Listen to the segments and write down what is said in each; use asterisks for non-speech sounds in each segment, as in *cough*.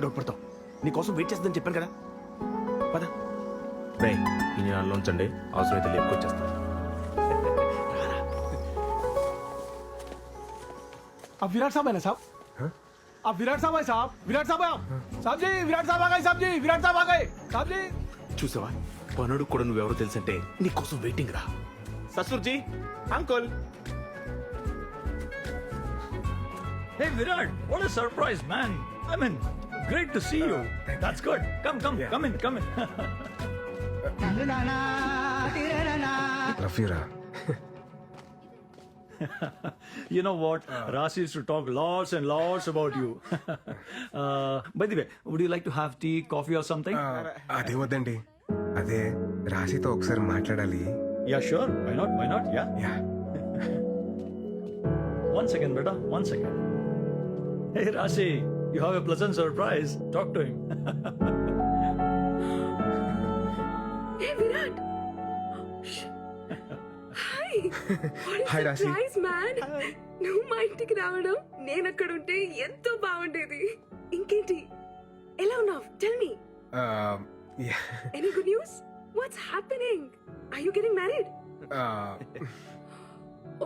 Doubt పడతావు నీకోసం wait చేస్తుందని చెప్పాను కదా పద రే ఈ నెలలో ఉంచండి అవసరమైతే లేపుకొచ్చేస్తాను अब विराट साहब है ना साहब अब विराट साहब है साहब विराट साहब है आप साहब जी विराट साहब आ गए साहब जी विराट साहब आ गए साहब जी చూసావా పనుడు కూడా నువ్వెవరో తెలుసంటే నీకోసం వెయిటింగ్ రా ససుర్జీ uncle Hey Virat, what a surprise, man! I mean, great to see you. That's good. Come, come, come in, come in. రఫీరా *laughs* you know what? Rasi used to talk lots and lots about you. *laughs* uh, by the way, would you like to have tea, coffee, or something? అదే వద్దండి అదే రాశితో ఒకసారి మాట్లాడాలి yeah, sure. Why not? Why not? Yeah. Yeah *laughs* One second, beta. One second. Hey, Rasi, You have a pleasant surprise. Talk to him. Hey Virat! Shh. Hi! What Hi, a Rasi. surprise, man! నువ్వు మా ఇంటికి రావడం నేను అక్కడ ఉంటే ఎంతో బాగుండేది ఇంకేంటి ఎలా ఉన్నావు tell me any good news what's happening are you getting married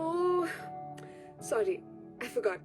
oh sorry I forgot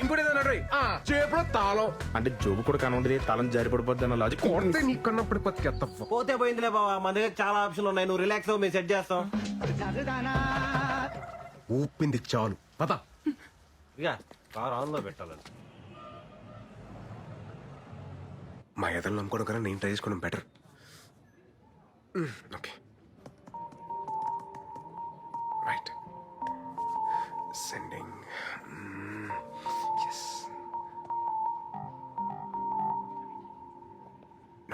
ఇంకోటి ఏదో అన్నాడు రేయ్. ఆ, చేపలో తాళం. అంటే జోబు కూడా కనుండదు తాళం జారి పడిపోద్ది అన్న లాజిక్ కొడితే నీ కన్నప్పుడు బతికేత్తవ్వ పోతే పోయిందిలే బావా మన దగ్గర చాలా ఆప్షన్లు ఉన్నాయి. నువ్వు రిలాక్స్ అవ్వు మేము సెట్ చేస్తాం. ఊపింది చాలు. పద. ఇక కార్ ఆన్లో పెట్టాలని మా ఎదలు నమ్ముకోవడం కన్నా నేను ట్రై చేసుకోవడం better okay. Right sending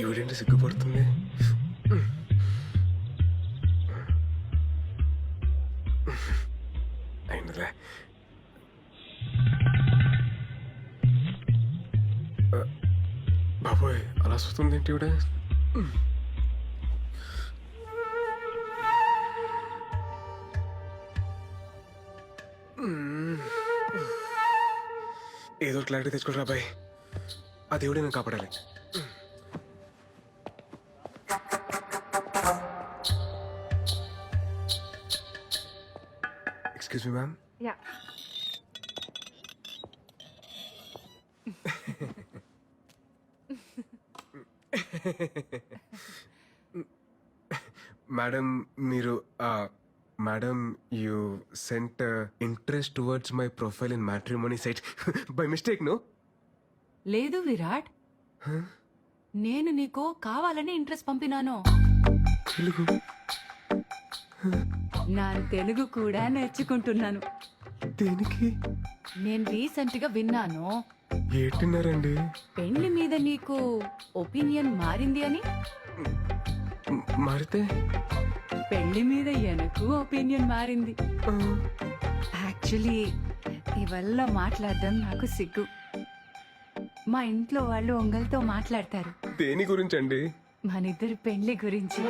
ఈవిడేంటి సిగ్గుపడుతుంది అయిందిలే బాబోయ్ అలా వస్తుంది ఏంటి ఈవిడ ఏదో క్లారిటీ తెచ్చుకోరా బాయ్ ఆ దేవుడే నేను కాపాడాలి మ్యామ్ యా. మేడం మీరు madam you sent interest towards my profile in matrimony site by mistake no లేదు విరాట్. నేను నీకు కావాలని ఇంట్రెస్ట్ పంపినాను. తెలుగు. నా తెలుగు కూడా నేర్చుకుంటున్నాను. దేనికి? నేను రీసెంట్గా విన్నాను. ఏంటిన్నారండి? పెళ్ళి మీద నీకు ఒపీనియన్ మారింది అని? మారితే? పెళ్ళి మీద ఎనకు ఒపీనియన్ మారింది. యాక్చువల్లీ ఇవల్ల మాట్లాడడం నాకు సిగ్గు. మా ఇంట్లో వాళ్ళు ఒంగల్తో మాట్లాడతారు. దేని గురించి అండి మనిద్దరి పెళ్ళి గురించి.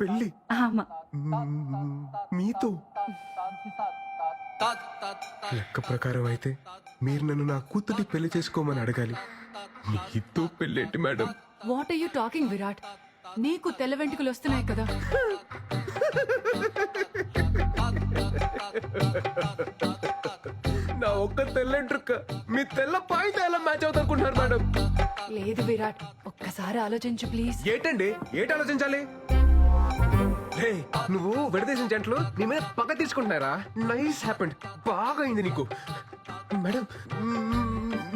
పెళ్ళి. ఆమా మీతో. లెక్క ప్రకారం అయితే మీరు నన్ను నా కూతుర్ని పెళ్ళి చేసుకోమని అడగాలి. మీతో పెళ్ళేంటి madam? What are you talking Virat? నీకు తెల్ల వెంట్రుకలు వస్తున్నాయి కదా. *laughs* నా ఒక్క తెల్లంట్రుక్క మీ తెల్ల పాయింట్ ఎలా మ్యాచ్ అవుతానుకుంటున్నారు మేడం? లేదు విరాట్ ఒక్కసారి ఆలోచించు ప్లీజ్. ఏటండి? ఏటి ఆలోచించాలి? రే నువ్వు విడదీసిన జంటలు నీ మీద పగ తీసుకుంటున్నారా? Nice happened. బాగా అయింది నీకు. మేడం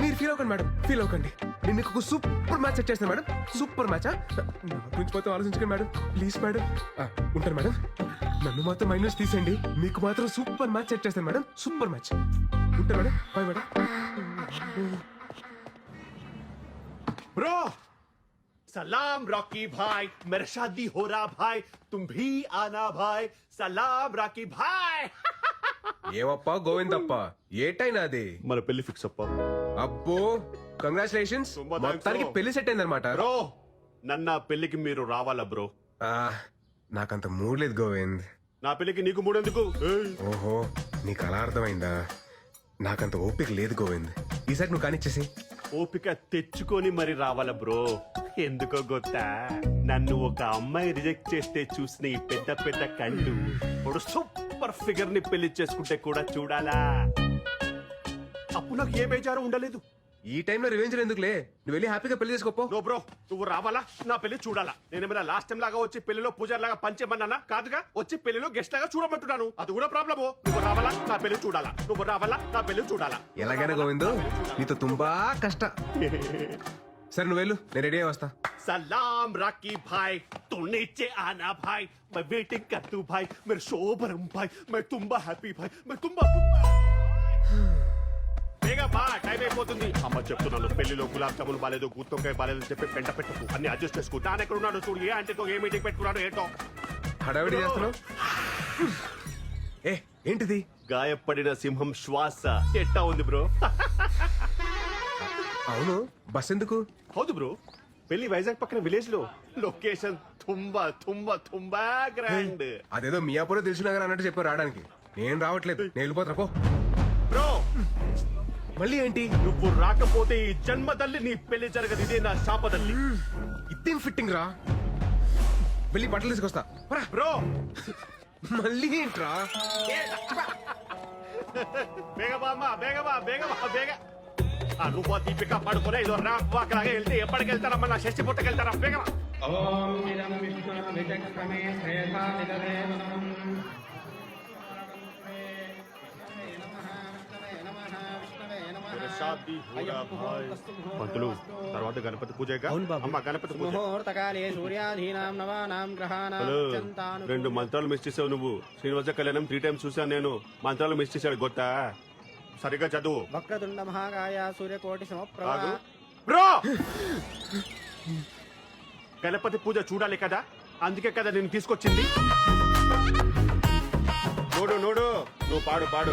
మీరు ఫీల్ అవ్వకండి మేడం. ఫీల్ అవ్వకండి. నేను మీకు సూపర్ మ్యాచ్ సెట్ చేస్తాను మేడం. Super match? గురించి మొత్తం ఆలోచించకండి మేడం. Please madam. ఉంటాను మేడం. నన్ను మాత్రం మైనస్ తీసేయండి. మీకు మాత్రం సూపర్ మ్యాచ్ సెట్ చేస్తాను మేడం. Super match. ఉంటాను మేడం బాయ్ మేడం ब्रो सलाम रॉकी भाई मेरा शादी हो रहा भाई तुम भी आना भाई सलाम रॉकी भाई ఏవప్ప గోవిందప్ప ఏటైనా అది మన పెళ్లి ఫిక్స్ అప్ప అబ్బో కంగ్రాచులేషన్స్ తుంబా thanks, మొత్తానికి bro. పెళ్లి సెట్ అయిందనమాట బ్రో నన్న పెళ్లికి మీరు రావాలా బ్రో నాకంత మూడ్ లేదు గోవింద్ నా పెళ్లికి నీకు మూడెందుకు ఏయ్, ఓహో నీకు అలా అర్థమైందా నాకంత ఓపిక లేదు గోవింద్. ఈసారి నువ్వు కానిచ్చేసి. ఓపిక తెచ్చుకొని మరి రావాలా బ్రో? ఎందుకో గొత్తా? నన్ను ఒక అమ్మాయి రిజెక్ట్ చేస్తే చూసిన ఈ పెద్ద పెద్ద కళ్ళు ఇప్పుడు సూపర్ ఫిగర్ని పెళ్ళి చేసుకుంటే కూడా చూడాలా? అప్పుడు నాకు ఏ బేజారు ఉండలేదు. ఈ టైంలో రివెంజ్ ఎందుకులే నువ్వు వెళ్ళి హ్యాపీగా పెళ్లి చేసుకోపో నో బ్రో నువ్వు రావాలా నా పెళ్లి చూడాలా నేనేమైనా లాస్ట్ టైం లాగా వచ్చి పెళ్లిలో పూజారి లాగా పంచేమన్నానా కాదుగా వచ్చి పెళ్లిలో గెస్ట్ లాగా చూడమంటున్నాను అది కూడా ప్రాబ్లమ్ నువ్వు రావాలా నా పెళ్లి చూడాలా నువ్వు రావాలా నా పెళ్లి చూడాలా ఎలాగైనా గోవింద్ నీతో తుంబా కష్ట సరే నువ్వు వెళ్ళు నేను రెడీ అయి వస్తా सलाम राकी भाई तू नीचे आना भाई मैं वेटिंग कर तू भाई मेरे शोभरम भाई मैं तुम्बा हैप्पी भाई मैं तुम्बा బేగా బా టైం అయిపోతుంది. అమ్మ చెప్తున్నాను పెళ్ళిలో గులాబ్ జామున్ బాలేదు గుత్తొక్కాయ బాలేదు అని చెప్పి పెంట పెట్టకు. అన్ని అడ్జస్ట్ చేసుకో. నాన్న ఎక్కడ ఉన్నాడు చూడు ఏ ఆంటీతో ఏ మీటింగ్ పెట్టుకున్నాడు ఏంటో. హడావిడి చేస్తున్నావు? ఏ ఏంటిది? గాయపడిన సింహం శ్వాస. ఎట్టా ఉంది బ్రో? అవును బస్ ఎందుకు? హౌదు బ్రో. పెళ్ళి వైజాగ్ పక్కన విలేజ్లో లొకేషన్ తుంబా తుంబా తుంబా గ్రాండ్. అదేదో మియాపూర్ తెలిసినగర్ అన్నట్టు చెప్పారు రావడానికి. నేను రావట్లేదు. నేను వెళ్ళిపోతా పో. మళ్ళీ ఏంటి? నువ్వు రాకపోతే ఈ జన్మ తల్లి నీ పెళ్ళి జరగదు. ఇదే నా శాపదల్లి ఇదేం ఫిట్టింగ్ రా? వెళ్ళి బట్టలు తీసుకొస్తా. బ్రో! మళ్ళీ ఏంట్రా? బేగబా అమ్మా బేగబా బేగబా బేగ. ఆ దీపిక పడుకునే ఇదో రా వెళ్తే ఎప్పటికి వెళ్తారమ్మా నా షష్టి పంతులు తర్వాత గణపతి పూజ అమ్మ గణపతి పూజ ముహూర్తకాలే సూర్యాధీనాం నవానాం గ్రహాణాం హలో అత్యంతాను రెండు మంత్రాలు మిస్ చేసావు నువ్వు. శ్రీనివాస కళ్యాణం త్రీ టైమ్స్ చూసాను నేను. మంత్రాలు మిస్ చేశాడు గొత్త సరిగ్గా చదువు. వక్రతుండ మహాకాయ సూర్యకోటి సమప్రభ. బ్రో! గణపతి పూజ చూడాలి కదా? అందుకే కదా నేను తీసుకొచ్చింది. నోడు నోడు. నువ్వు పాడు పాడు.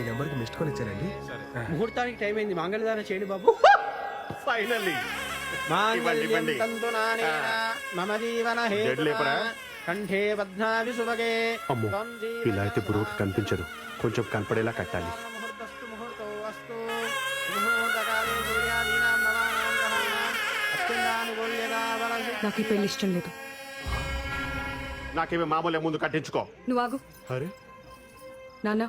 మీ నెంబర్కి మిస్డ్ కాల్ ఇచ్చారండి. ముహూర్తానికి టైం అయింది. మంగళదానం చేయండి బాబు. ఫైనల్లీ. ఇవ్వండి. మమ జీవన? కంఠే పద్మావి సుభగే. అమ్మో, త్వం జీవన ఇలా అయితే కనిపించదు. కొంచెం కనపడేలా కట్టాలి. ముహూర్తస్తు ముహూర్తో అస్తు ముహూర్తకాలే సూర్యాధీనాం నవానాం గ్రహాణాం అత్యంతానుకూల్యతా బలసి. నాకు ఈ పెళ్ళి ఇష్టం లేదు. నాకేమి మామూలే ముందు కట్టించుకో. నువ్వు ఆగు. అరే. నాన్న.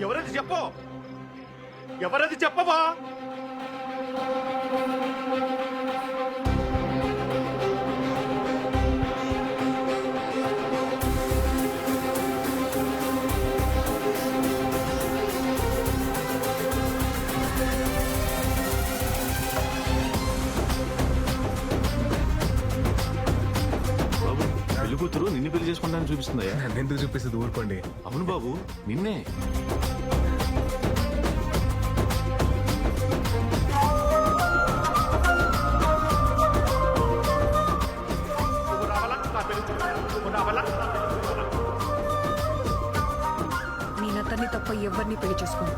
ఎవరది చెప్పు? ఎవరది చెప్పవా? చూపిస్తుందయ్యా నన్ను ఎందుకు చూపిస్తుంది? ఊరుకోండి. అవును బాబు నిన్నే? నేను అతన్ని తప్ప ఎవరిని పెళ్ళి చేసుకోను.